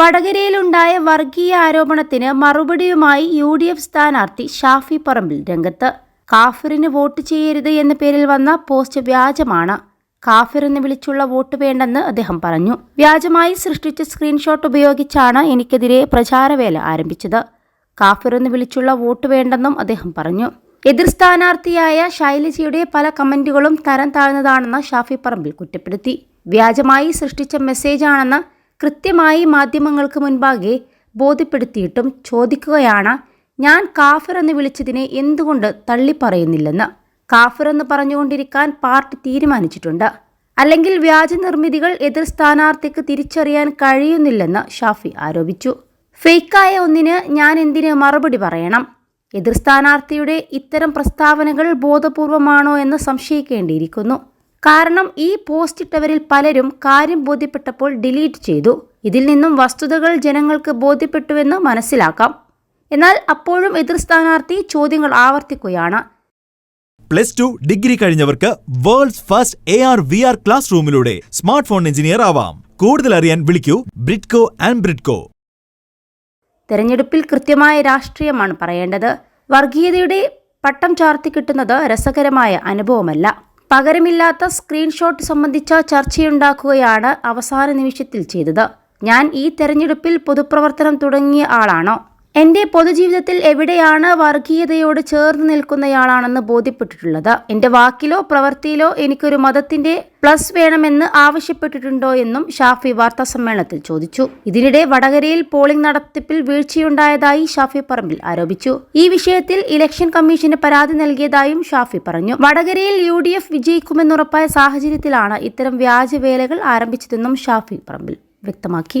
വടകരയിലുണ്ടായ വർഗീയ ആരോപണത്തിന് മറുപടിയുമായി യു ഡി എഫ് സ്ഥാനാർത്ഥി ഷാഫി പറമ്പിൽ രംഗത്ത്. കാഫിറിന് വോട്ട് ചെയ്യരുത് എന്ന പേരിൽ വന്ന പോസ്റ്റ് വ്യാജമാണ്. കാഫിർ എന്ന് വിളിച്ചുള്ള വോട്ട് വേണ്ടെന്ന് അദ്ദേഹം പറഞ്ഞു. വ്യാജമായി സൃഷ്ടിച്ച സ്ക്രീൻഷോട്ട് ഉപയോഗിച്ചാണ് എനിക്കെതിരെ പ്രചാരവേല ആരംഭിച്ചത്. കാഫിർ എന്ന് വിളിച്ചുള്ള വോട്ട് വേണ്ടെന്നും അദ്ദേഹം പറഞ്ഞു. എതിർ സ്ഥാനാർത്ഥിയായ ശൈലജയുടെ പല കമന്റുകളും തരം താഴ്ന്നതാണെന്ന് ഷാഫി പറമ്പിൽ കുറ്റപ്പെടുത്തി. വ്യാജമായി സൃഷ്ടിച്ച മെസ്സേജാണെന്ന് കൃത്യമായി മാധ്യമങ്ങൾക്ക് മുൻപാകെ ബോധ്യപ്പെടുത്തിയിട്ടും ചോദിക്കുകയാണ് ഞാൻ കാഫർ എന്ന് വിളിച്ചതിനെ എന്തുകൊണ്ട് തള്ളിപ്പറയുന്നില്ലെന്ന്? കാഫർ എന്ന് പറഞ്ഞുകൊണ്ടിരിക്കാൻ പാർട്ടി തീരുമാനിച്ചിട്ടുണ്ട്. അല്ലെങ്കിൽ വ്യാജ നിർമ്മിതികൾ എതിർ സ്ഥാനാർത്ഥിക്ക് തിരിച്ചറിയാൻ കഴിയുന്നില്ലെന്ന് ഷാഫി ആരോപിച്ചു. ഫേക്കായ ഒന്നിന് ഞാൻ എന്തിന് മറുപടി പറയണം? എതിർ സ്ഥാനാർത്ഥിയുടെ ഇത്തരം പ്രസ്താവനകൾ ബോധപൂർവമാണോ എന്ന് സംശയിക്കേണ്ടിയിരിക്കുന്നു. കാരണം ഈ പോസ്റ്റ് ഇട്ടവരിൽ പലരും കാര്യം ബോധ്യപ്പെട്ടപ്പോൾ ഡിലീറ്റ് ചെയ്തു. ഇതിൽ നിന്നും വസ്തുതകൾ ജനങ്ങൾക്ക് ബോധ്യപ്പെട്ടുവെന്ന് മനസ്സിലാക്കാം. എന്നാൽ അപ്പോഴും എതിർ സ്ഥാനാർത്ഥി ചോദ്യങ്ങൾ ആവർത്തിക്കുകയാണ്. Plus two degree കഴിഞ്ഞവർക്ക് world's first A R V R class റൂമിലൂടെ smart phone engineer ആവാം. കൂടുതൽ അറിയാൻ വിളിക്കൂ ബ്രിഡ്കോ ആൻഡ് ബ്രിഡ്കോ തെരഞ്ഞെടുപ്പിൽ കൃത്യമായ രാഷ്ട്രീയമാണ് പറയേണ്ടത്. വർഗീയതയുടെ പട്ടം ചാർത്തി കിട്ടുന്നത് രസകരമായ അനുഭവമല്ല. പകരമില്ലാത്ത സ്ക്രീൻഷോട്ട് സംബന്ധിച്ച ചർച്ചയുണ്ടാക്കുകയാണ് അവസാന നിമിഷത്തിൽ ചെയ്തത്. ഞാൻ ഈ തെരഞ്ഞെടുപ്പിൽ പൊതുപ്രവർത്തനം തുടങ്ങിയ ആളാണോ. എന്റെ പൊതുജീവിതത്തിൽ എവിടെയാണ് വർഗീയതയോട് ചേർന്ന് നിൽക്കുന്നയാളാണെന്ന് ബോധ്യപ്പെട്ടിട്ടുള്ളത്. എന്റെ വാക്കിലോ പ്രവൃത്തിയിലോ എനിക്കൊരു മതത്തിന്റെ പ്ലസ് വേണമെന്ന് ആവശ്യപ്പെട്ടിട്ടുണ്ടോ എന്നും ഷാഫി വാർത്താ സമ്മേളനത്തിൽ ചോദിച്ചു. ഇതിനിടെ വടകരയിൽ പോളിംഗ് നടത്തിപ്പിൽ വീഴ്ചയുണ്ടായതായി ഷാഫി പറമ്പിൽ ആരോപിച്ചു. ഈ വിഷയത്തിൽ ഇലക്ഷൻ കമ്മീഷന് പരാതി നൽകിയതായും ഷാഫി പറഞ്ഞു. വടകരയിൽ യു ഡി എഫ് വിജയിക്കുമെന്നുറപ്പായ സാഹചര്യത്തിലാണ് ഇത്തരം വ്യാജവേലകൾ ആരംഭിച്ചതെന്നും ഷാഫി പറമ്പിൽ വ്യക്തമാക്കി.